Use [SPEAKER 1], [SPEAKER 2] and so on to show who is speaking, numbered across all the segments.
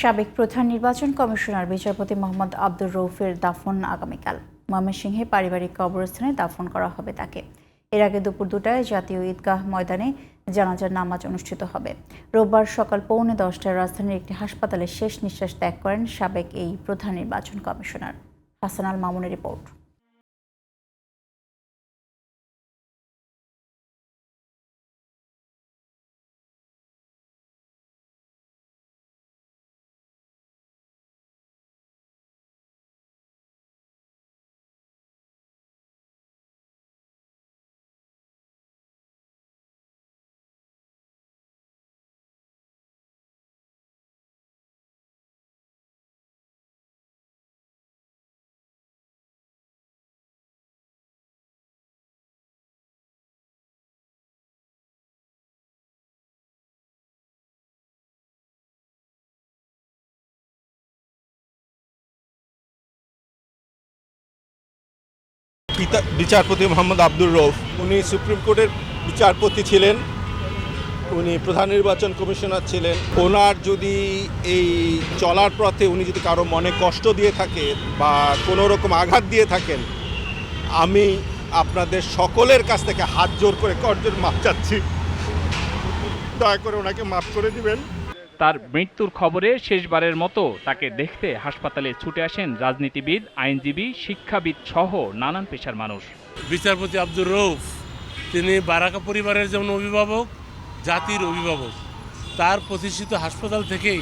[SPEAKER 1] সাবেক প্রধান নির্বাচন কমিশনার বিচারপতি মোহাম্মদ আব্দুর রৌফের দাফন আগামীকাল। ময়মনসিংহে পারিবারিক কবরস্থানে দাফন করা হবে তাকে। এর আগে দুপুর দুটায় জাতীয় ঈদগাহ ময়দানে জানাজার নামাজ অনুষ্ঠিত হবে। রোববার সকাল পৌনে দশটায় রাজধানীর একটি হাসপাতালে শেষ নিঃশ্বাস ত্যাগ করেন সাবেক এই প্রধান নির্বাচন কমিশনার। হাসানাল মামুনের রিপোর্ট।
[SPEAKER 2] পিতা- বিচারপতি মোহাম্মদ আব্দুর রৌফ উনি সুপ্রিম কোর্টের বিচারপতি ছিলেন। উনি প্রধান নির্বাচন কমিশনার ছিলেন। ওনার যদি এই চলার পথে উনি যদি কারও মনে কষ্ট দিয়ে থাকে বা কোনো রকম আঘাত দিয়ে থাকেন, আমি আপনাদের সকলের কাছ থেকে হাত জোর করে করজোর মাপ চাচ্ছি। দয়া করে ওনাকে মাফ করে দিবেন।
[SPEAKER 3] তার মৃত্যুর খবরে শেষবারের মতো তাকে দেখতে হাসপাতালে ছুটে আসেন রাজনীতিবিদ আইনজীবী শিক্ষাবিদ সহ নানান পেশার মানুষ।
[SPEAKER 4] বিচারপতি আব্দুর রৌফ তিনি বারাকা পরিবারের যেমন অভিভাবক জাতির অভিভাবক তার প্রতিষ্ঠিত হাসপাতাল থেকেই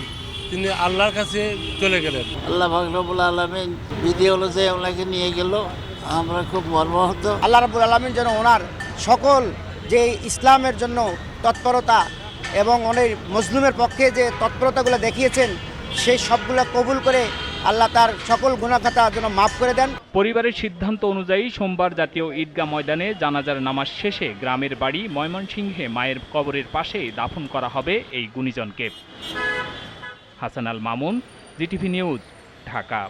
[SPEAKER 4] তিনি আল্লাহর কাছে চলে গেলেন।
[SPEAKER 5] আল্লাহ ফাকরবুল আলমিন বিধি হলো যে ওনাকে নিয়ে গেল আমরা খুব মর্মাহত।
[SPEAKER 6] আল্লাহ রাবুল আলমিন যেন ওনার সকল যে ইসলামের জন্য তৎপরতা এবং অনেক মজলুমের পক্ষে যে তৎপরতাগুলো দেখিয়েছেন, সেই সবগুলো কবুল করে আল্লাহ তার সকল গুণাখাতা যেন মাফ করে দেন।
[SPEAKER 3] পরিবারের সিদ্ধান্ত অনুযায়ী সোমবার জাতীয় ঈদগাহ ময়দানে জানাজার নামাজ শেষে গ্রামের বাড়ি ময়মনসিংহে মায়ের কবরের পাশে দাফন করা হবে এই গুণীজনকে। Hasan Al Mamun, GTV news, Dhaka.